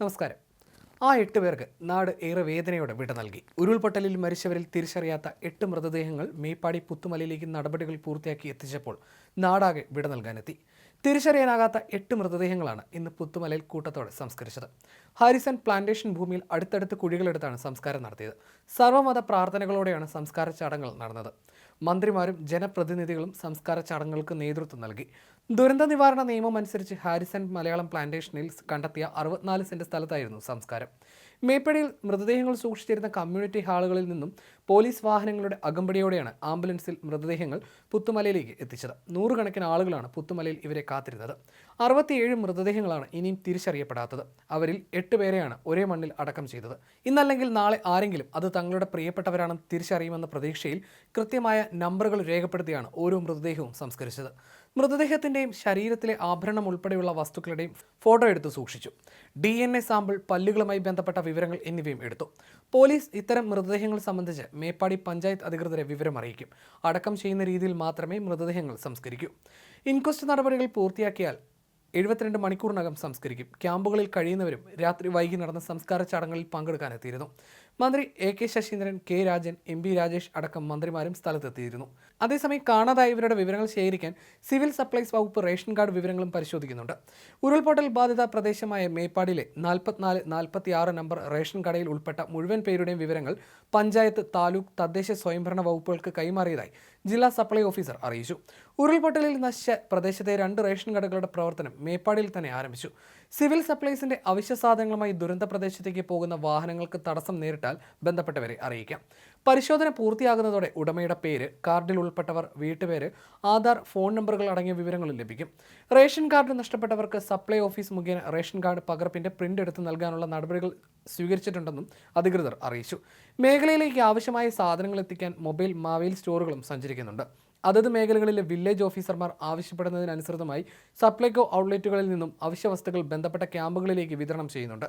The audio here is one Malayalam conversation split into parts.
നമസ്കാരം. ആ എട്ട് പേർക്ക് നാട് ഏറെ വേദനയോടെ വിട നൽകി. ഉരുൾപൊട്ടലിൽ മരിച്ചവരിൽ തിരിച്ചറിയാത്ത എട്ട് മൃതദേഹങ്ങൾ മേപ്പാടി പുത്തുമലയിലേക്ക് നടപടികൾ പൂർത്തിയാക്കി എത്തിച്ചപ്പോൾ നാടാകെ വിട നൽകാനെത്തി. തിരിച്ചറിയാനാകാത്ത എട്ട് മൃതദേഹങ്ങളാണ് ഇന്ന് പുത്തുമലയിൽ കൂട്ടത്തോടെ സംസ്കരിച്ചത്. ഹാരിസൺ പ്ലാന്റേഷൻ ഭൂമിയിൽ അടുത്തടുത്ത് കുഴികളെടുത്താണ് സംസ്കാരം നടത്തിയത്. സർവമത പ്രാർത്ഥനകളോടെയാണ് സംസ്കാര ചടങ്ങുകൾ നടന്നത്. മന്ത്രിമാരും ജനപ്രതിനിധികളും സംസ്കാര ചടങ്ങുകൾക്ക് നേതൃത്വം നൽകി. ദുരന്ത നിവാരണ നിയമം അനുസരിച്ച് ഹാരിസൺ മലയാളം പ്ലാന്റേഷനിൽ കണ്ടെത്തിയ അറുപത്തിനാല് സെന്റ് സ്ഥലത്തായിരുന്നു സംസ്കാരം. മേപ്പടിയിൽ മൃതദേഹങ്ങൾ സൂക്ഷിച്ചിരുന്ന കമ്മ്യൂണിറ്റി ഹാളുകളിൽ നിന്നും പോലീസ് വാഹനങ്ങളുടെ അകമ്പടിയോടെയാണ് ആംബുലൻസിൽ മൃതദേഹങ്ങൾ പുത്തുമലയിലേക്ക് എത്തിച്ചത്. നൂറുകണക്കിന് ആളുകളാണ് പുത്തുമലയിൽ ഇവരെ കാത്തിരുന്നത്. അറുപത്തിയേഴ് മൃതദേഹങ്ങളാണ് ഇനിയും തിരിച്ചറിയപ്പെടാത്തത്. അവരിൽ എട്ട് പേരെയാണ് ഒരേ മണ്ണിൽ അടക്കം ചെയ്തത്. ഇന്നല്ലെങ്കിൽ നാളെ ആരെങ്കിലും അത് തങ്ങളുടെ പ്രിയപ്പെട്ടവരാണെന്ന് തിരിച്ചറിയുമെന്ന പ്രതീക്ഷയിൽ കൃത്യമായ നമ്പറുകൾ രേഖപ്പെടുത്തിയാണ് ഓരോ മൃതദേഹവും സംസ്കരിച്ചത്. മൃതദേഹത്തിന്റെയും ശരീരത്തിലെ ആഭരണം ഉൾപ്പെടെയുള്ള വസ്തുക്കളുടെയും ഫോട്ടോ എടുത്ത് സൂക്ഷിച്ചു. ഡി എൻ എ സാമ്പിൾ പല്ലുകളുമായി ബന്ധപ്പെട്ട വിവരങ്ങൾ എന്നിവയും എടുത്തു. പോലീസ് ഇത്തരം മൃതദേഹങ്ങൾ സംബന്ധിച്ച് മേപ്പാടി പഞ്ചായത്ത് അധികൃതരെ വിവരം അറിയിക്കും. അടക്കം ചെയ്യുന്ന രീതിയിൽ മാത്രമേ മൃതദേഹങ്ങൾ സംസ്കരിക്കൂ. ഇൻക്വസ്റ്റ് നടപടികൾ പൂർത്തിയാക്കിയാൽ എഴുപത്തിരണ്ട് മണിക്കൂറിനകം സംസ്കരിക്കും. ക്യാമ്പുകളിൽ കഴിയുന്നവരും രാത്രി വൈകി നടന്ന സംസ്കാര ചടങ്ങുകളിൽ പങ്കെടുക്കാനെത്തിയിരുന്നു. മന്ത്രി A K Saseendran K Rajan M P Rajesh അടക്കം മന്ത്രിമാരും സ്ഥലത്തെത്തിയിരുന്നു. അതേസമയം കാണാതായവരുടെ വിവരങ്ങൾ ശേഖരിക്കാൻ സിവിൽ സപ്ലൈസ് വകുപ്പ് റേഷൻ കാർഡ് വിവരങ്ങളും പരിശോധിക്കുന്നുണ്ട്. ഉരുൾപൊട്ടൽ ബാധിത പ്രദേശമായ മേപ്പാടിലെ നാൽപ്പത്തിനാല് നാൽപ്പത്തി ആറ് നമ്പർ റേഷൻ കടയിൽ ഉൾപ്പെട്ട മുഴുവൻ പേരുടെയും വിവരങ്ങൾ പഞ്ചായത്ത് താലൂക്ക് തദ്ദേശ സ്വയംഭരണ വകുപ്പുകൾക്ക് കൈമാറിയതായി ജില്ലാ സപ്ലൈ ഓഫീസർ അറിയിച്ചു. ഉരുൾപൊട്ടലിൽ നശിച്ച പ്രദേശത്തെ രണ്ട് റേഷൻ കടകളുടെ പ്രവർത്തനം മേപ്പാടിയിൽ തന്നെ ആരംഭിച്ചു. സിവിൽ സപ്ലൈസിന്റെ അവശ്യ സാധനങ്ങളുമായി ദുരന്ത പ്രദേശത്തേക്ക് പോകുന്ന വാഹനങ്ങൾക്ക് തടസ്സം നേരിട്ടാൽ ബന്ധപ്പെട്ടവരെ അറിയിക്കാം. പരിശോധന പൂർത്തിയാകുന്നതോടെ ഉടമയുടെ പേര് കാർഡിൽ ഉൾപ്പെട്ടവർ വീട്ടുപേര് ആധാർ ഫോൺ നമ്പറുകൾ അടങ്ങിയ വിവരങ്ങളും ലഭിക്കും. റേഷൻ കാർഡ് നഷ്ടപ്പെട്ടവർക്ക് സപ്ലൈ ഓഫീസ് മുഖേന റേഷൻ കാർഡ് പകർപ്പിന്റെ പ്രിന്റ് എടുത്ത് നൽകാനുള്ള നടപടികൾ സ്വീകരിച്ചിട്ടുണ്ടെന്നും അധികൃതർ അറിയിച്ചു. മേഖലയിലേക്ക് ആവശ്യമായ സാധനങ്ങൾ എത്തിക്കാൻ മൊബൈൽ മാവേൽ സ്റ്റോറുകളും സഞ്ചരിക്കുന്നുണ്ട്. അതത് മേഖലകളിലെ വില്ലേജ് ഓഫീസർമാർ ആവശ്യപ്പെടുന്നതിനനുസൃതമായി സപ്ലൈകോ ഔട്ട്ലെറ്റുകളിൽ നിന്നും അവശ്യ വസ്തുക്കൾ ബന്ധപ്പെട്ട ക്യാമ്പുകളിലേക്ക് വിതരണം ചെയ്യുന്നുണ്ട്.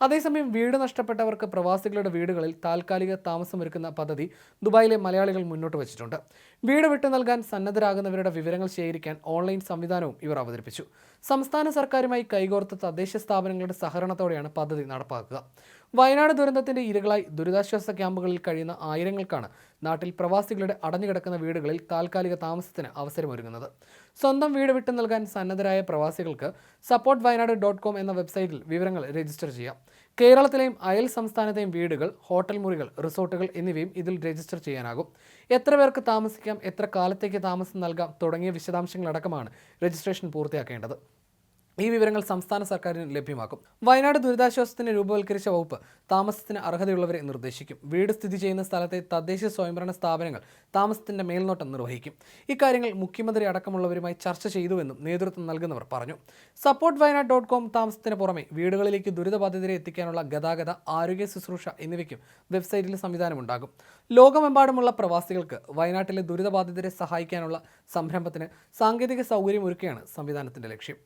അതേസമയം വീട് നഷ്ടപ്പെട്ടവർക്ക് പ്രവാസികളുടെ വീടുകളിൽ താൽക്കാലിക താമസമൊരുക്കുന്ന പദ്ധതി ദുബായിലെ മലയാളികൾ മുന്നോട്ട് വച്ചിട്ടുണ്ട്. വീട് വിട്ടു നൽകാൻ സന്നദ്ധരാകുന്നവരുടെ വിവരങ്ങൾ ശേഖരിക്കാൻ ഓൺലൈൻ സംവിധാനവും ഇവർ അവതരിപ്പിച്ചു. സംസ്ഥാന സർക്കാരുമായി കൈകോർത്ത തദ്ദേശ സ്ഥാപനങ്ങളുടെ സഹകരണത്തോടെയാണ് പദ്ധതി നടപ്പാക്കുക. വയനാട് ദുരന്തത്തിന്റെ ഇരകളായി ദുരിതാശ്വാസ ക്യാമ്പുകളിൽ കഴിയുന്ന ആയിരങ്ങൾക്കാണ് നാട്ടിൽ പ്രവാസികളുടെ അടഞ്ഞുകിടക്കുന്ന വീടുകളിൽ താൽക്കാലിക താമസത്തിന് അവസരമൊരുങ്ങുന്നത്. സ്വന്തം വീട് വിട്ടു നൽകാൻ സന്നദ്ധരായ പ്രവാസികൾക്ക് സപ്പോർട്ട് വയനാട് ഡോട്ട് കോം എന്ന വെബ്സൈറ്റിൽ വിവരങ്ങൾ രജിസ്റ്റർ ചെയ്യാം. കേരളത്തിലെയും അയൽ സംസ്ഥാനത്തെയും വീടുകൾ ഹോട്ടൽ മുറികൾ റിസോർട്ടുകൾ എന്നിവയും ഇതിൽ രജിസ്റ്റർ ചെയ്യാനാകും. എത്ര പേർക്ക് താമസിക്കാം എത്ര കാലത്തേക്ക് താമസം നൽകാം തുടങ്ങിയ വിശദാംശങ്ങളടക്കമാണ് രജിസ്ട്രേഷൻ പൂർത്തിയാക്കേണ്ടത്. ഈ വിവരങ്ങൾ സംസ്ഥാന സർക്കാരിന് ലഭ്യമാക്കും. വയനാട് ദുരിതാശ്വാസത്തിന് രൂപവൽക്കരിച്ച വകുപ്പ് താമസത്തിന് അർഹതയുള്ളവരെ നിർദ്ദേശിക്കും. വീട് സ്ഥിതി ചെയ്യുന്ന സ്ഥലത്തെ തദ്ദേശ സ്വയംഭരണ സ്ഥാപനങ്ങൾ താമസത്തിന്റെ മേൽനോട്ടം നിർവഹിക്കും. ഇക്കാര്യങ്ങൾ മുഖ്യമന്ത്രി അടക്കമുള്ളവരുമായി ചർച്ച ചെയ്തുവെന്നും നേതൃത്വം നൽകുന്നവർ പറഞ്ഞു. സപ്പോർട്ട് വയനാട് ഡോട്ട് കോം താമസത്തിന് പുറമെ വീടുകളിലേക്ക് ദുരിതബാധിതരെ എത്തിക്കാനുള്ള ഗതാഗത ആരോഗ്യ ശുശ്രൂഷ എന്നിവയ്ക്കും വെബ്സൈറ്റിൽ സംവിധാനമുണ്ടാകും. ലോകമെമ്പാടുമുള്ള പ്രവാസികൾക്ക് വയനാട്ടിലെ ദുരിതബാധിതരെ സഹായിക്കാനുള്ള സംരംഭത്തിന് സാങ്കേതിക സൗകര്യം ഒരുക്കുകയാണ് സംവിധാനത്തിന്റെ ലക്ഷ്യം.